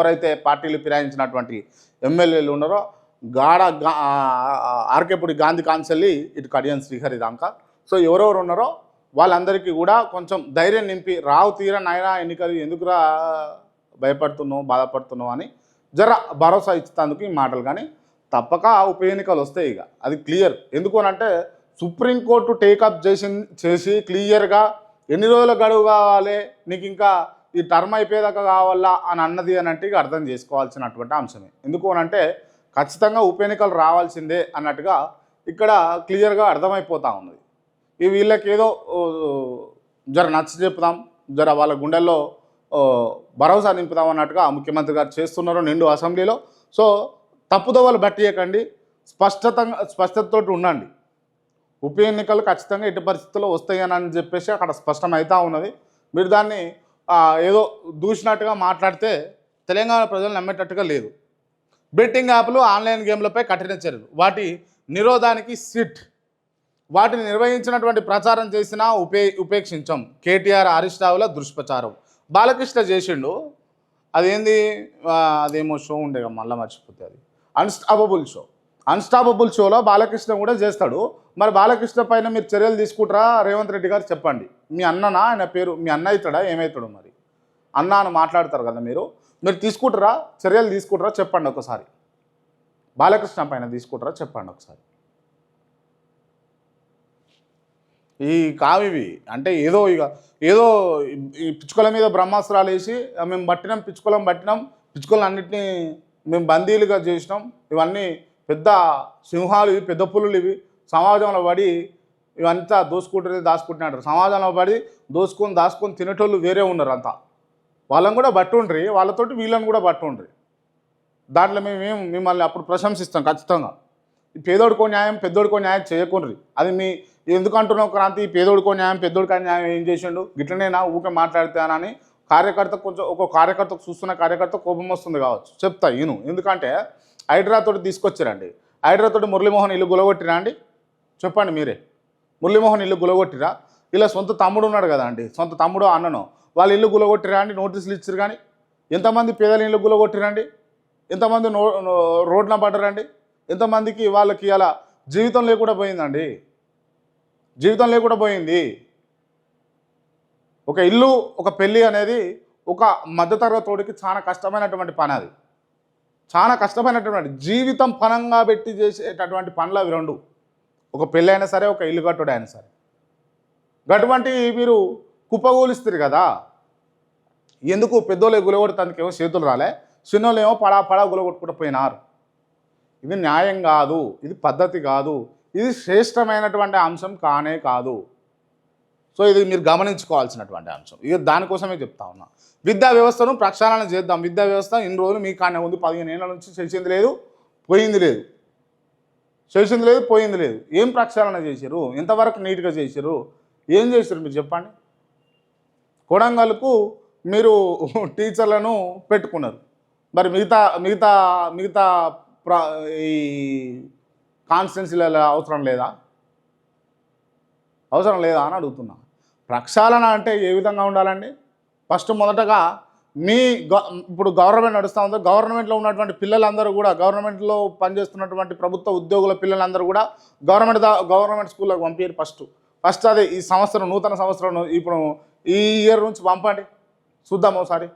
ఎవరైతే పార్టీలు ఫిరాయించినటువంటి ఎమ్మెల్యేలు ఉన్నారో గాఢ గా- గాంధీ కాన్సెల్లి ఇటు కడియం శ్రీహరి దాకా. సో ఎవరెవరు ఉన్నారో వాళ్ళందరికీ కూడా కొంచెం ధైర్యం నింపి రావు తీర నాయనా ఎన్నికలు ఎందుకురా భయపడుతున్నావు బాధపడుతున్నావు అని జర భరోసా ఇచ్చేందుకు ఈ మాటలు కానీ తప్పక ఉప ఎన్నికలు వస్తాయి ఇక. అది క్లియర్. ఎందుకు అని అంటే సుప్రీంకోర్టు టేకప్ చేసి చేసి క్లియర్గా ఎన్ని రోజుల గడువు కావాలి నీకు ఇంకా ఈ టర్మ్ అయిపోయేదాకా కావాలా అని అన్నది అని అంటే ఇక అర్థం చేసుకోవాల్సినటువంటి అంశమే. ఎందుకు అని అంటే ఖచ్చితంగా ఉప ఎన్నికలు రావాల్సిందే అన్నట్టుగా ఇక్కడ క్లియర్గా అర్థమైపోతూ ఉన్నది. ఈ వీళ్ళకి ఏదో జర నచ్చ చెప్తాం జర వాళ్ళ గుండెల్లో భరోసా నింపుదాం అన్నట్టుగా ముఖ్యమంత్రి గారు చేస్తున్నారు నిండు అసెంబ్లీలో. సో తప్పుదోవలు బట్టియకండి స్పష్టతంగా స్పష్టతతోటి ఉండండి. ఉప ఎన్నికలు ఖచ్చితంగా ఎట్టి పరిస్థితుల్లో వస్తాయని అని చెప్పేసి అక్కడ స్పష్టమవుతూ ఉన్నది. మీరు దాన్ని ఏదో దూసినట్టుగా మాట్లాడితే తెలంగాణ ప్రజలు నమ్మేటట్టుగా లేదు. బెట్టింగ్ యాప్లు ఆన్లైన్ గేమ్లపై కఠిన చర్యలు. వాటి నిరోధానికి సిట్. వాటిని నిర్వహించినటువంటి ప్రచారం చేసినా ఉపే ఉపేక్షించాం. కేటీఆర్ హరీష్ రావుల దుష్ప్రచారం. బాలకృష్ణ చేసిండు. అదేంది? అదేమో షో ఉండేగా మళ్ళీ మర్చిపోతే అది. అన్స్టాపబుల్ షో అన్స్టాపబుల్ షోలో బాలకృష్ణ కూడా చేస్తాడు. మరి బాలకృష్ణ పైన మీరు చర్యలు తీసుకుంటారా? రేవంత్ రెడ్డి గారు చెప్పండి. మీ అన్ననా? ఆయన పేరు మీ అన్న అవుతాడా? ఏమవుతాడు మరి? అన్న అని మాట్లాడతారు కదా మీరు. మీరు తీసుకుంటారా? చర్యలు తీసుకుంటారా? చెప్పండి ఒకసారి. బాలకృష్ణ పైన తీసుకుంటారా? చెప్పండి ఒకసారి. ఈ కావివి అంటే ఏదో ఇక ఏదో ఈ పిచ్చుకల మీద బ్రహ్మాస్త్రాలు వేసి మేము పట్టినాం పిచ్చుకలం పట్టినాం పిచ్చుకలను అన్నిటినీ మేము బందీలుగా చేసినాం. ఇవన్నీ పెద్ద సింహాలు ఇవి పెద్ద పులులు ఇవి. సమాజంలో పడి ఇవంతా దోసుకుంటుంది దాచుకుంటున్నాడు సమాజంలో పడి దోసుకొని దాచుకొని తినేటోళ్ళు వేరే ఉన్నారు అంతా వాళ్ళని కూడా పట్టుండ్రి. వాళ్ళతోటి వీళ్ళని కూడా పట్టుండ్రి. దాంట్లో మేము ఏం మిమ్మల్ని అప్పుడు ప్రశంసిస్తాం ఖచ్చితంగా. ఈ పేదోడికో న్యాయం పెద్దోడికో న్యాయం చేయకుండ్రి. అది మీ ఎందుకు అంటున్నావు క్రాంతి? పేదోడుకో పేదోడికో న్యాయం పెద్దోడికో న్యాయం ఏం చేసిండు? గిట్లనేనా? ఊకే మాట్లాడితేనని కార్యకర్త కొంచెం ఒక కార్యకర్తకు చూస్తున్న కార్యకర్త కోపం వస్తుంది కావచ్చు. చెప్తా ఈను. ఎందుకంటే హైడ్రాతోటి తీసుకొచ్చిరండి. హైడ్రాతోటి మురళీమోహన్ ఇల్లు గులగొట్టిరా అండి? చెప్పండి మీరే. మురళీమోహన్ ఇల్లు గులగొట్టిరా? ఇలా సొంత తమ్ముడు ఉన్నాడు కదా అండి. సొంత తమ్ముడు అన్నను. వాళ్ళ ఇల్లు గులగొట్టిరా అండి? నోటీసులు ఇచ్చారు కానీ. ఎంతమంది పేదల ఇల్లు గులగొట్టిరండి ఎంతమంది నో నో- రోడ్న పడ్డరండి? ఎంతమందికి వాళ్ళకి అలా జీవితం లేకుండా పోయిందండి? జీవితం లేకుండా పోయింది? ఒక ఇల్లు ఒక పెళ్ళి అనేది ఒక మధ్యతరగతోడికి చాలా కష్టమైనటువంటి పని అది. చాలా కష్టమైనటువంటి జీవితం పనంగా పెట్టి చేసేటటువంటి పనులు అవి రెండు. ఒక పెళ్ళి అయినా సరే ఒక ఇల్లు కట్టుడు అయినా సరే. అటువంటి మీరు కుప్పగూలిస్తారు కదా. ఎందుకు? పెద్దోళ్ళు గులగొడతానికి ఏమో చేతులు రాలే. చిన్నోళ్ళు ఏమో పడా పడా గులగొట్టుకుంటూ పోయినారు. ఇది న్యాయం కాదు. ఇది పద్ధతి కాదు. ఇది శ్రేష్టమైనటువంటి అంశం కానే కాదు. సో ఇది మీరు గమనించుకోవాల్సినటువంటి అంశం. ఇక దానికోసమే చెప్తా ఉన్నా. విద్యా వ్యవస్థను ప్రక్షాళన చేద్దాం. విద్యా వ్యవస్థ ఇన్ని రోజులు మీ కానే ఉంది. పదిహేను ఏళ్ళ నుంచి చేసింది లేదు పోయింది లేదు. చేసింది లేదు పోయింది లేదు. ఏం ప్రక్షాళన చేశారు ఎంతవరకు నీట్గా చేశారు ఏం చేశారు మీరు చెప్పండి? కొడంగల్కు మీరు టీచర్లను పెట్టుకున్నారు. మరి మిగతా మిగతా మిగతా ఈ కాన్స్టిట్యున్సీలలో అవసరం లేదా? అవసరం లేదా అని అడుగుతున్నా. ప్రక్షాళన అంటే ఏ విధంగా ఉండాలండి? ఫస్ట్ మొదటగా మీ ఇప్పుడు గవర్నమెంట్ నడుస్తూ ఉందో గవర్నమెంట్లో ఉన్నటువంటి పిల్లలందరూ కూడా గవర్నమెంట్లో పనిచేస్తున్నటువంటి ప్రభుత్వ ఉద్యోగుల పిల్లలందరూ కూడా గవర్నమెంట్ గవర్నమెంట్ స్కూల్లోకి పంపించారు ఫస్ట్. ఫస్ట్ అదే ఈ సంవత్సరం నూతన సంవత్సరం ఇప్పుడు ఈ ఇయర్ నుంచి పంపండి. చూద్దాం ఒకసారి.